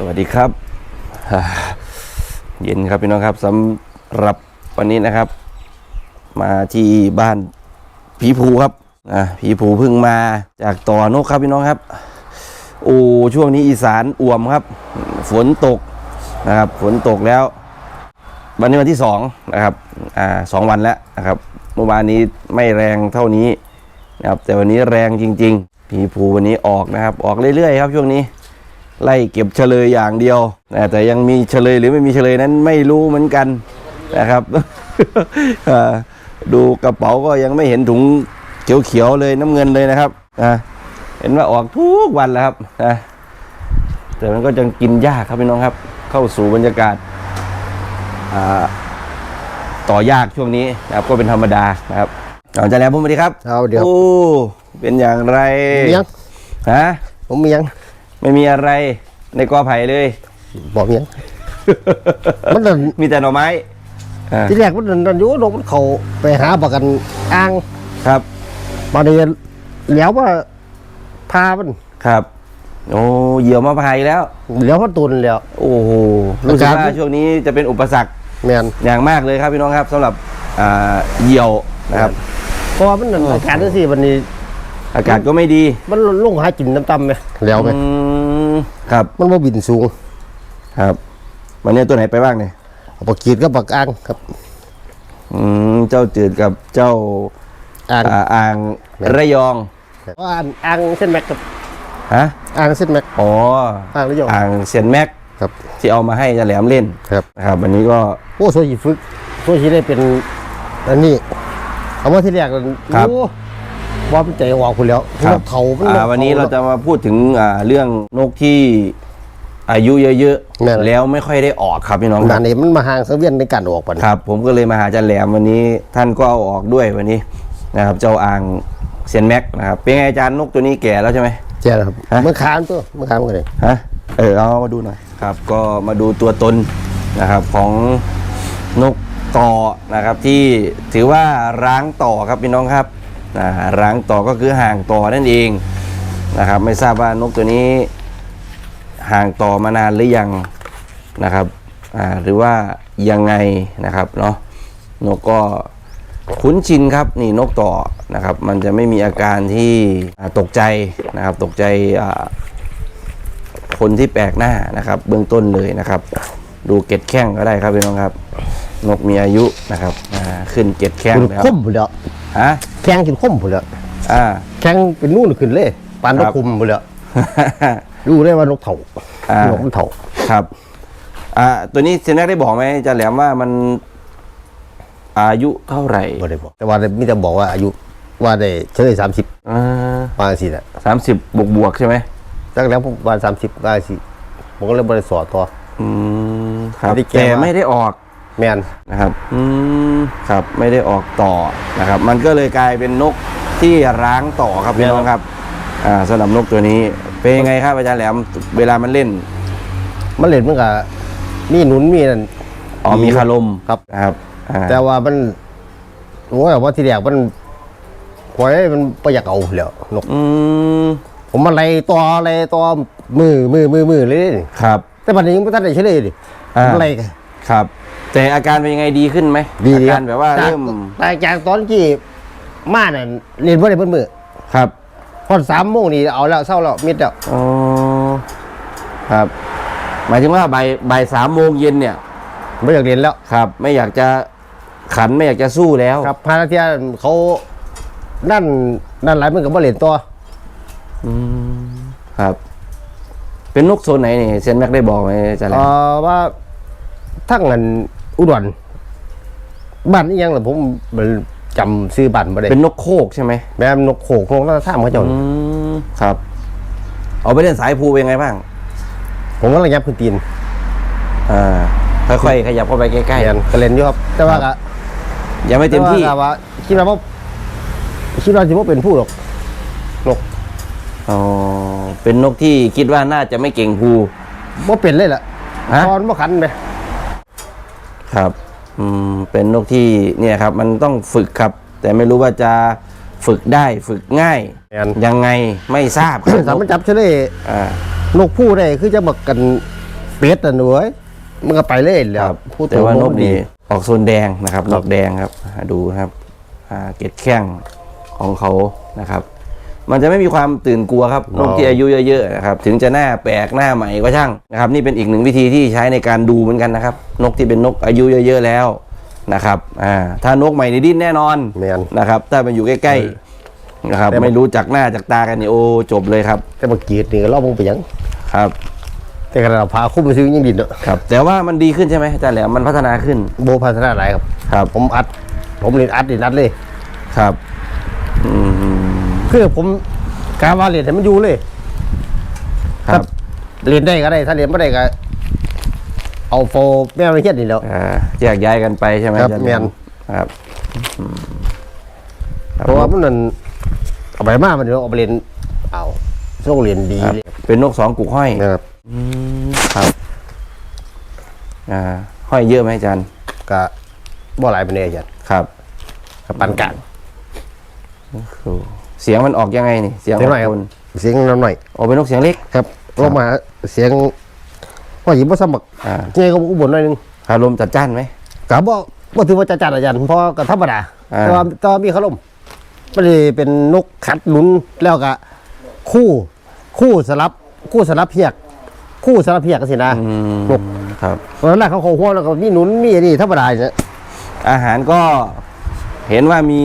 สวัสดีครับ เย็นครับพี่น้องครับสำหรับวันนี้นะครับ มาที่บ้านผีภูครับอ่าผีภูเพิ่งมาจากต่อนกครับพี่น้องครับโอ้ช่วงนี้อีสานอ่วมครับ ฝนตกนะครับฝนตกแล้ววันนี้วันที่สองนะครับอ่าสองวันแล้วนะครับเมื่อวานนี้ไม่แรงเท่านี้นะครับแต่วันนี้แรงจริง ๆ ผีภูวันนี้ออกนะครับ ออกเรื่อยๆครับช่วงนี้ ไล่เก็บเฉลยอย่างเดียวนะแต่ยังมีเฉลยหรือไม่มีเฉลยนั้นไม่รู้เหมือนกันนะครับอ่าดูกระเป๋าก็ยังไม่เห็นถุงเขียวๆเลยน้ำเงินเลยนะครับอ่าเห็นว่าออกทุกวันแล้วครับนะแต่มันก็ยังกินยากครับพี่น้องครับ เข้าสู่บรรยากาศอ่าต่อยากช่วงนี้นะครับก็เป็นธรรมดานะครับอาจารย์แหลมพูดมาดีครับเอาเดี๋ยวโอ้เป็นอย่างไรมียังฮะผมมียัง ไม่มีอะไรในกอไผ่เลย บอกมียังมันนั่นมีแต่หน่อไม้อ่าที่แรกมันนั่นนั่นอยู่นกมันเขาไปหาประกันอ้างครับมาเรียนแล้วว่าพามันครับ โอ้เหยี่ยวมาพายแล้วแล้วพันตุนแล้ว โอ้โหรู้สึกอาว่าการช่วงนี้จะเป็นอุปสรรคแมนอย่างมากเลยครับพี่น้องครับสำหรับอ่าเหยี่ยวนะครับเพราะว่ามันนั่นอาการที่สี่วันนี้ อากาศก็ไม่ดีมันลงหากินน้ำตำไหมแล้วไหมอืมครับมันว่าบินสูงครับ วันนี้ตัวไหนไปบ้างเนี่ยเอาปากกีดกับปากอ้างครับ อืมเจ้าจืดกับเจ้าอ้าง อ่าอ่างระยองเพราะอ้างอ้างเส้นแม็กครับฮะอ้างเส้นแม็กอ๋ออ้างระยองอ่างเซียนแม็กครับที่เอามาให้อาจารย์แหลมเล่นครับนะครับวันนี้ก็โอ้โซชีฝึกโซชีได้เป็นอันนี้เอามาที่แรกนั่นครับโอ้ ว่าเป็นใจออกคุณแล้วครับนกเขามันอ่านกวันนี้ขเราจะมาพูดถึงอ่าเรื่องนกที่อายุเยอะแม่นๆแล้วไม่ค่อยได้ออกครับพี่น้องคนารับนนี้มันมาห่างสังเวียนในการออกปันครับ ผมก็เลยมาหาอาจารย์แหลมวันนี้ท่านก็เอาออกด้วยวันนี้นะครับ เจ้าอ่างเซียนแม็กนะครับเป็นไงอาจารย์นกตัวนี้แก่แล้วใช่ไหม ใช่ครับฮะเมื่อคานตัวเมื่อคานกันเลยฮะเออเอามาดูหน่อยครับ ก็มาดูตัวตนนะครับของนกต่อนะครับที่ถือว่าร้างต่อครับพี่น้องครับอ่า ร้งต่อก็คือห่างต่อนั่นเองนะครับไม่ทราบว่านกตัวนี้ห่างต่อมานานหรือยังนะครับหรือว่ายังไงนะครับเนาะนกก็คุ้นชินครับนี่นกต่อนะครับ มันจะไม่มีอาการที่ตกใจนะครับ ตกใจคนที่แปลกหน้านะครับ เบื้องต้นเลยนะครับ ดูเก็ดแข้งก็ได้ครับพี่น้องครับ นกมีอายุนะครับขึ้นเก็ดแข้งแล้วคมพุ่นแล้ว ฮะแข้งกินคมพุ่นแล้วอ่า แข้งเป็นนู่นขึ้นเลยปานนคกรับ คุมพุ่นแล้วดูได้ว่านกเถาอ่า นกมันเถาครับ อ่า ตัวนี้เซนแรกได้บอกไหมอาจะแหลมว่ามันอายุเท่าไหร่บ่ได้บอก แต่ว่ามีแต่บอกว่าอายุว่าได้เฉลยสามสิบอ่าว่าสิแหละสามสิบบวกบวกๆใช่ไหมตั้งแล้วผมว่าสามสิบว่าสิผมก็เลยบริสอต่อ อืมครับ ไม่ได้แก้แต่ว่า ไม่ได้ออก แมนนะครับอืมครับไม่ได้ออกต่อนะครับ มันก็เลยกลายเป็นนกที่ร้างต่อครับพี่น้องครับอ่าสำหรับนกตัวนี้เป็นยังไงครับอาจารย์แหลมเวลามันเล่น มันเล่นมันก็มีหนุนมีนั่นอ๋อมีคารมครับนะครับอ่าแต่ว่ามันว่าว่าที่แรกมันหวยมันประหยักเอาแล้วนกอืมผมมาไล่ตัวไล่ตัวมือมือมือมือเลยครับ แต่ปัจจุบันไม่ทันได้เฉลยดิอ่ามันไล่กันครับ แต่อาการเป็นยังไงดีขึ้นไหมดีอาดีการแบบว่าจกเริ่มแต่จากตอนที่มาเนี่ยเรียนว่าได้เพิ่นมือครับพอสามโมงนี่เอาแล้วเศร้าแล้วมิดแล้วอ๋อครับ หมายถึงว่าบ่ายบ่ายสามโมงเย็นเนี่ย ไม่อยากเรียนแล้วครับ ไม่อยากจะขันไม่อยากจะสู้แล้วครับพาราเทียเขานั่นนั่นหลายมันก็บ่เรียนตัวอืมครับ เป็นนกโซนไหนนี่เซนแม็กได้บอกไหมอาจารย์แหลเอ่มอว่าทั้งอัน อุดรบ้านนี่ยังล่ะผมมันจำซื้อบ้านบ่ได้เป็นนกโคกใช่ไหมแม่นนกโขกนกท่าท่ามเขาเจ้าอืมครับ เอาไปเล่นสายภูเป็นไงบ้าง ผมก็ระยับขึ้นตีนอ่าค่อยๆขยับเข้าไปใกล้แม่นก็เล่นอยู่ครับ แต่ว่าก็ๆยังไม่เต็มที่แต่ว่าคิดว่าบ่คิดว่าสิบ่เป็นผู้หรอกนกอ๋อเป็นนกที่คิดว่าน่าจะไม่เก่งภูบ่เป็นเลยล่ะฮะตอนบ่ขันไป ครับอืมเป็นนกที่เนี่ยครับ มันต้องฝึกครับ แต่ไม่รู้ว่าจะฝึกได้ฝึกง่าย แม่นยังไงไม่ทราบครับสามารถจับเฉลยอ่า นกผู้ได้คือจะบักกันเป็ดอะหนูเอ้ยมันก็ไปเล่นแล้วพูดแต่ว่านกดีนี่ออกโซนแดงนะครับคนรับกแดงครับอ่าดูนะครับอ่าเกล็ดแข้งของเขานะครับ มันจะไม่มีความตื่นกลัวครับนกที่อายุเยอะๆนะครับถึงจะหน้าแปลกหน้าใหม่ก็ช่างนะครับนี่เป็นอีกหนึ่งวิธีที่ใช้ในการดูเหมือนกันนะครับ นกที่เป็นนกอายุเยอะๆแล้วนะครับอ่าถ้านกใหม่ในดิ้นแน่นอนแมนนะครับถ้ามันอยู่ใกล้ๆนะครับแต่มันไม่รู้จักหน้าจากตากันนี่โอ้จบเลยครับแต่เมื่อกี้นี่ก็รอบมึงไปหยัง ครับ แต่กระเราพาคุ้มไปซื้อยังดินเนอะครับ แต่ว่ามันดีขึ้นใช่ไหมอาจารย์แหลมมันพัฒนาขึ้นโบพัฒนาหลายครับ ครับผมอัด ผมเรียนอัดเรียนอัดเลย ครับอืม คือผมกาว่าเรียนให้มันอยู่เลยครับเรียนได้ก็ได้ ถ้าเรียนไม่ได้ก็เอาโฟแม่ไม่เขียนนี่แล้ว อ่าแยกย้ายกันไปใช่ไหมครับอาจารย์แม่น ครับเพราะว่ามันนั่นเอาไปมากมันเดี๋ยวเอาไปเรียนเอาโรงเรียนดีครับเลยเป็นนกสองกุกห้อยนะครับครับ อ่า ห้อยเยอะไหมอาจารย์ก็บ่หลายเป็นเอยอาจารย์ครับกับปานกลาง โอ้โห เสียงมันออกยังไงนี่ เสียงเสียงหน่อยครับ คนเสียงน้ำหน่อยออกเป็นนกเสียงเล็ก ครับลงมาเสียงว่าหยิบว่าสมัครอ่าเจ๊ก็อุบลหน่อยหนึงคารมจัดจ้านไหม กับบ่บ่ถือว่าจะจัดอาจารย์เพราะก็ธรรมดาอ่า แต่ว่าแต่ว่ามีขลมไม่ได้เป็นนกขัดหนุนแล้วก็คู่ คู่สลับ คู่สลับเพียก คู่สลับเพียกก็สินะอืมนกครับ ตอนแรกเขาเขาหัวแล้วก็มีหนุนมีอันนี่ธรรมดาเนี่ยอาหารก็เห็นว่ามี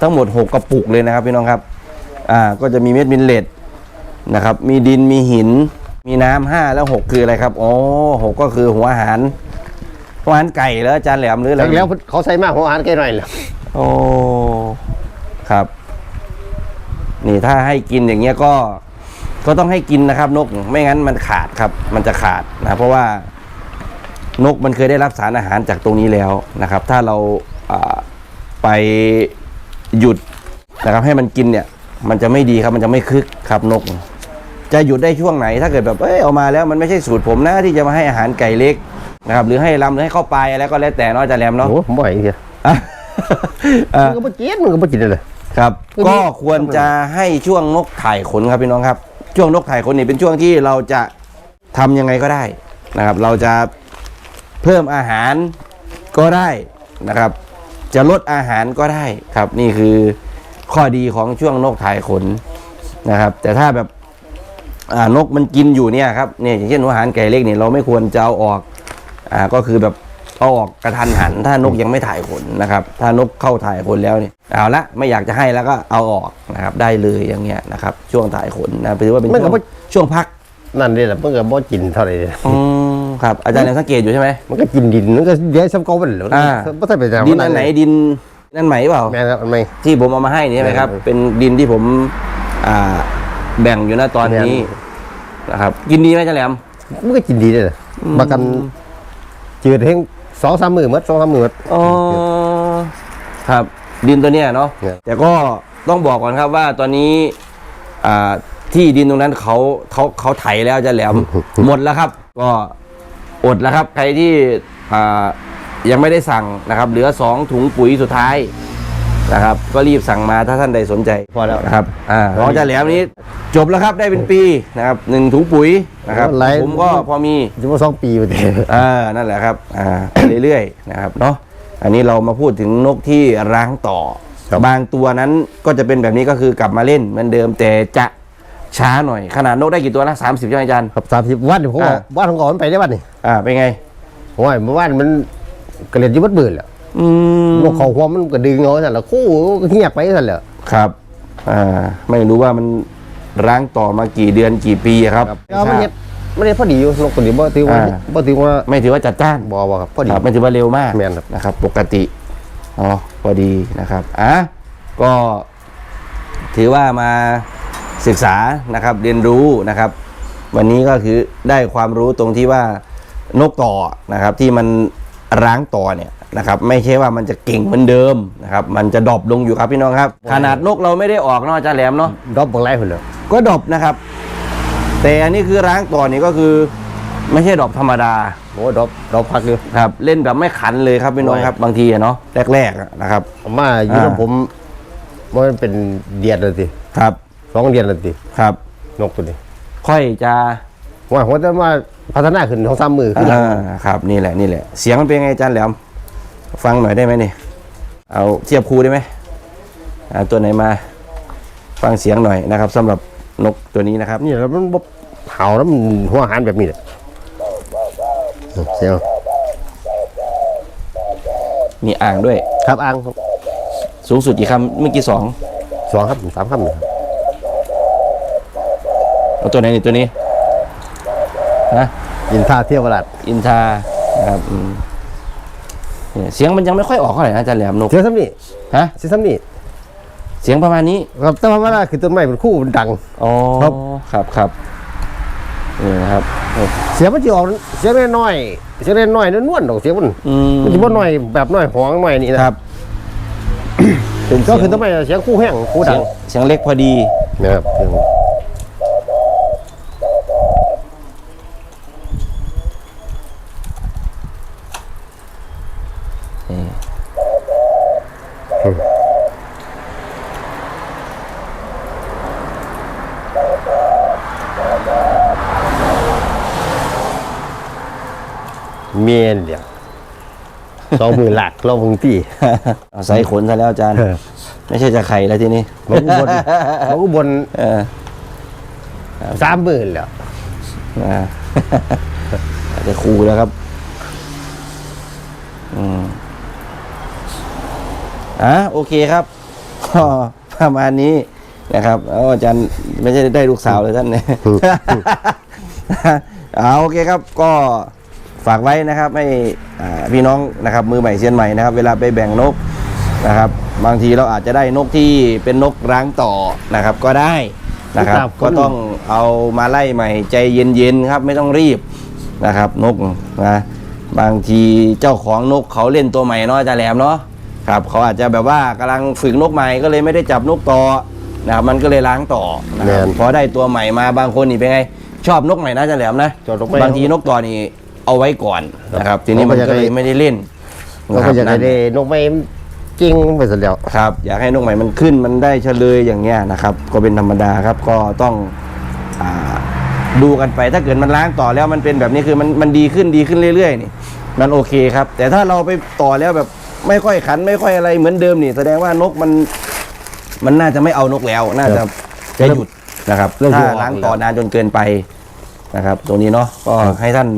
ทั้งหมด 6 กระปุกเลยนะครับพี่น้องครับ อ่าก็จะมีเม็ดมินเลตนะครับ มีดินมีหิน มีน้ำห้าแล้ว6คืออะไรครับอ๋อหกก็คือหัวอาหารหัวอาหารไก่แล้วอาจารย์แหลมหรืออะไรแล้วเขาใส่มากหัวอาหารแค่หน่อยแหละโอ้ครับ นี่ถ้าให้กินอย่างเงี้ยก็ก็ต้องให้กินนะครับ นกไม่งั้นมันขาดครับ มันจะขาดนะเพราะว่านกมันเคยได้รับสารอาหารจากตรงนี้แล้วนะครับ ถ้าเราอ่าไปหยุดนะครับให้มันกินเนี่ย มันจะไม่ดีครับมันจะไม่คึกครับนก จะหยุดได้ช่วงไหนถ้าเกิดแบบเอ้ยเอามาแล้วมันไม่ใช่สูตรผมนะที่จะมาให้อาหารไก่เล็กนะครับหรือให้ลำหรือให้เข้าปลายอะไรก็แล้วแต่เนาะอาจะแรมเนาะโอ้ผมบ่อยเดียวอะอะมันก็บ่กินมันก็บ่กินเลยครับคือก็ควรจะให้ช่วงนกถ่ายขนครับพี่น้องครับ ช่วงนกถ่ายขนนี่เป็นช่วงที่เราจะทำยังไงก็ได้นะครับ เราจะเพิ่มอาหารก็ได้นะครับ จะลดอาหารก็ได้ครับนี่คือ ข้อดีของช่วงนกถ่ายขนนะครับ แต่ถ้าแบบอ่านกมันกินอยู่เนี่ยครับเนี่ยอย่างเช่นอาหารไก่เล็กนี่เราไม่ควรจะเอาออกอ่าก็คือแบบเอาออกกระทันหัน ถ้านกยังไม่ถ่ายขนนะครับ ถ้านกเข้าถ่ายขนแล้วเนี่ยเอาละไม่อยากจะให้แล้วก็เอาออกนะครับได้เลยอย่างเงี้ยนะครับ ช่วงถ่ายขนนะถือว่าเป็นมันช่ก็วงบ่ช่วงพักนั่นนี่แหละมันก็บ่กินเท่าไหร่เลยอืมครับอาจารย์ยังสังเกตอยู่ใช่ไหมมันก็กินดินมันก็เดี๋ยวซ้ำเก่าไปแล้วอ่าบ่ใช่ไปแต่ดินอันไหนดิน นั่นไหมเปล่าแม่นครับอันไหนที่ผมเอามาให้นี่ใช่ไหมครับแม่นเป็นดินที่ผมอ่าแบ่งอยู่นะตอนนี้แม่นะครับกินดีไหมอาจารย์แหลมมันก็กินดีเลยประกันจืดเฮงสองสามมือหมัดสองสามมือหมัดอ๋อครับ ดินตัวเนี้ยเนาะเนี่ยแต่ก็ต้องบอกก่อนครับว่าตอนนี้อ่าที่ดินตรงนั้นเขาเขาเขาไถแล้วอาจะแหลมหมดแล้วครับ ก็อดแล้วครับ ใครที่อ่า ยังไม่ได้สั่งนะครับ เหลือสองถุงปุ๋ยสุดท้ายนะครับ ก็รีบสั่งมาถ้าท่านใดสนใจพอแล้วนะครับอ่าของอาจารย์แหลมนี้จบแล้วครับได้เป็นปีนะครับหนึ่งถุงปุ๋ยนะครับโอ้ไลฟ์ผมก็พอมีจะมาสองปีอยู่เดียวอ่านั่นแหละครับอ่าไปเรื่อยๆนะครับเนาะอันนี้เรามาพูดถึงนกที่ร้างต่อ บางตัวนั้นก็จะเป็นแบบนี้ก็คือกลับมาเล่นเหมือนเดิมแต่จะช้าหน่อย ขนาดนกได้กี่ตัวนะสามสิบใช่ไหมอาจารย์ครับสามสิบวันผมอ่าว่าวันของก่อนมันไปได้วันนี่อ่าเป็นไงผมว่าเมื่อวานมัน กระเรียนยี่บัดบื่นแหละอืมนกเขาหัวมันก็ดึงเอาสั่นละคู่ก็เงียบไปสั่นแหละ ครับ อ่า ไม่รู้ว่ามันร้างต่อมากี่เดือนกี่ปีครับก็มันเฮ็ดมันเฮ็ดพอดีอยู่นกตัวนี้บ่ถือว่าอ่า บ่ถือว่าไม่ถือว่าจัดจ้าน บ่บ่ครับพอดี ครับไม่ถือว่าเร็วมากแม่นครับ นะครับ ปกติอ๋อพอดีนะครับอะก็ถือว่ามาศึกษานะครับ เรียนรู้นะครับ วันนี้ก็คือได้ความรู้ตรงที่ว่านกต่อนะครับ ที่มัน ร้างต่อเนี่ยนะครับไม่ใช่ว่ามันจะเก่งเหมือนเดิมนะครับมันจะดรอปลงอยู่ครับพี่น้องครับ ขนาดนกเราไม่ได้ออกเนาะอาจารย์แหลมเนาะดอกบังไรพุ่นแหล้วก็ดรอปนะครับ แต่อันนี้คือร้างต่อนี่ก็คือไม่ใช่ดรอปธรรมดาโอ้ดอกดอกพักอยู่ครับเล่นแบบไม่ขันเลยครับพี่น้องครับบางทีอะเนาะแรกๆอะนะครับเอามาอยู่กับอ่าผมมันเป็นเดือนแล้วสิครับสองเดือนแล้วสิครับ นกตัวนี้ ค่อยจะว่าผมจะมา พัฒนาขึ้นของซ้ำมือขึ้นอ่าครับนี่แหละนี่แหละ เสียงมันเป็นไงอาจารย์แหลมฟังหน่อยได้ไหมนี่เอาเทียบครูได้ไหมเอาตัวไหนมาฟังเสียงหน่อยนะครับสำหรับนกตัวนี้นะครับ นี่แล้วมันบ่เห่าแล้วมันหัวอาหารแบบนี้แหละเสียงมีอ่างด้วย ครับอ่างครับสูงสุดกี่คำเมื่อกี้สองสองครับสามคำหนึ่งเอาตัวไหนนี่ตัวนี้ นะยินท่าเที่ยวกระดาษอินทานะครับอืมเนี่ยเสียงมันยังไม่ค่อยออกเท่าไหร่นะอาจารย์แหลมนกเสียงซ้ำนี่ฮะเสียงซ้ำนี่เสียงประมาณนี้ครับแต่ว่าเวลาคือต้นไม้มันคู่มันดัง อ๋อครับ ครับครับนี่นะครับโอ้เสียงมันจะออกเสียงน้อยๆเสียงน้อยๆนวลๆดอกเสียงมันอืมมันจะบ่น้อยแบบน้อยหองน้อยนี่นะครับเป็นก็เสียงคือต้นไม้เสียงคู่แห้งคู่ดัเสียงงเสียงเล็กพอดีนะครับ มียนเดียวสองมือหลักเราพึงตีเอาใส่ขนซะแล้วอาจารย์ เออ ไม่ใช่จะไข่แล้วทีนี้เราก็บนเราก็บนเออสามหมื่นแล้วนะอาจจะคูแล้วครับ อืมอะโอเคครับ ก็ประมาณนี้นะครับเอาอาจารย์ไม่ใช่ได้ลูกสาวเลยท่านเนี่ย เอาโอเคครับก็ ฝากไว้นะครับให้อ่าพี่น้องนะครับมือใหม่เซียนใหม่นะครับ เวลาไปแบ่งนกนะครับ บางทีเราอาจจะได้นกที่เป็นนกร้างต่อนะครับ ก็ได้นะครับครับ ก็ต้องเอามาไล่ใหม่ใจเย็นๆครับ ไม่ต้องรีบนะครับ นกนะบางทีเจ้าของนกเขาเล่นตัวใหม่เนาะอาจารย์แหลมเนาะครับเขาอาจจะแบบว่ากำลังฝึกนกใหม่ก็เลยไม่ได้จับนกต่อนะครับมันก็เลยล้างต่อนะครับแม่นพอได้ตัวใหม่มาบางคนนี่เป็นไง ชอบนกใหม่นะอาจารย์แหลมนะชอบนกใหม่บางทีนกต่อนี่ เอาไว้ก่อนนะครับ ทีนี้มันก็เลยไม่ได้เล่นเราก็จะได้ได้นกไม้จริงไปเสร็จแล้วครับ อยากให้นกใหม่มันขึ้นมันได้เฉลยอย่างเงี้ยนะครับ ก็เป็นธรรมดาครับก็ต้องอ่าดูกันไปถ้าเกิดมันล้างต่อแล้วมันเป็นแบบนี้คือมันมันดีขึ้นดีขึ้นเรื่อยๆนี่มันโอเคครับ แต่ถ้าเราไปต่อแล้วแบบไม่ค่อยขันไม่ค่อยอะไรเหมือนเดิมนี่ แสดงว่านกมัน มันน่าจะไม่เอานกแล้ว น่าจะจะหยุดนะครับเริ่มถ้าดูออกล้างต่อนานจนเกินไปนะครับ ตรงนี้เนาะก็ให้ท่าน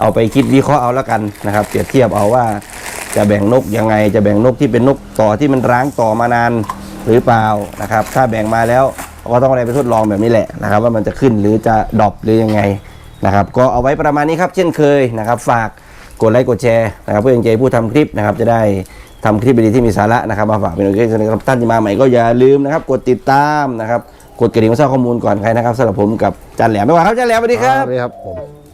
เอาไปคิดวิเคราะห์เอาแล้วกันนะครับ เปรียบเทียบเอาว่าจะแบ่งนกยังไง จะแบ่งนกที่เป็นนกต่อที่มันร้างต่อมานานหรือเปล่านะครับ ถ้าแบ่งมาแล้วก็ต้องอะไรไปทดลองแบบนี้แหละนะครับ ว่ามันจะขึ้นหรือจะดรอปหรือยังไงนะครับ ก็เอาไว้ประมาณนี้ครับเช่นเคยนะครับ ฝากกดไลค์กดแชร์นะครับเพื่อเป็นใจผู้ทำคลิปนะครับ จะได้ทำคลิปดีที่มีสาระนะครับมาฝากเป็นโอกาสนะครับท่านที่มาใหม่ก็อย่าลืมนะครับ กดติดตามนะครับกดกระดิ่งเพื่อทราบข้อมูลก่อนใครนะครับสำหรับผมกับจันแหลมไม่ว่าครับจันแหลมสวัสดีครับครับผม